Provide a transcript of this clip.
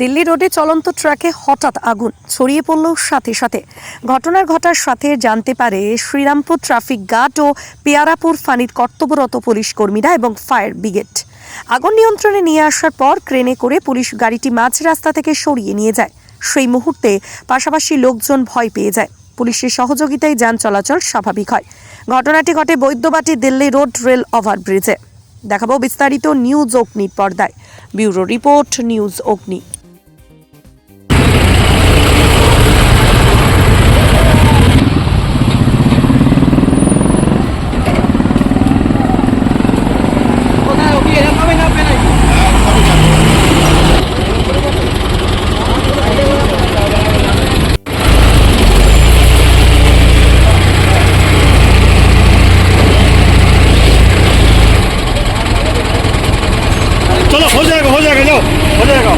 দিল্লি রোডে চলন্ত ট্রাকে হঠাৎ আগুন ছড়িয়ে পড়ল সাথে সাথে। ঘটনার ঘটার সাথে জানতে পারে, শ্রীরামপুর ট্রাফিক গার্ড ও পেয়ারাপুর ফানির কর্তব্যরত পুলিশ কর্মীরা এবং ফায়ার ব্রিগেড। আগুন নিয়ন্ত্রণে নিয়ে আসার পর ক্রেনে করে পুলিশ গাড়িটি মাঝ রাস্তা থেকে সরিয়ে নিয়ে যায়। সেই মুহূর্তে পাশাপাশি লোকজন ভয় পেয়ে যায়। পুলিশের সহযোগিতায় যান চলাচল স্বাভাবিক হয়। ঘটনাটি ঘটে বৈদ্যবাটি দিল্লি রোড রেল ওভারব্রিজে। দেখাবো বিস্তারিত নিউজ অগ্নির পর্দায়। ব্যুরো রিপোর্ট, নিউজ অগ্নি। चलो हो जाएगा हो जाएगा जाओ हो जाएगा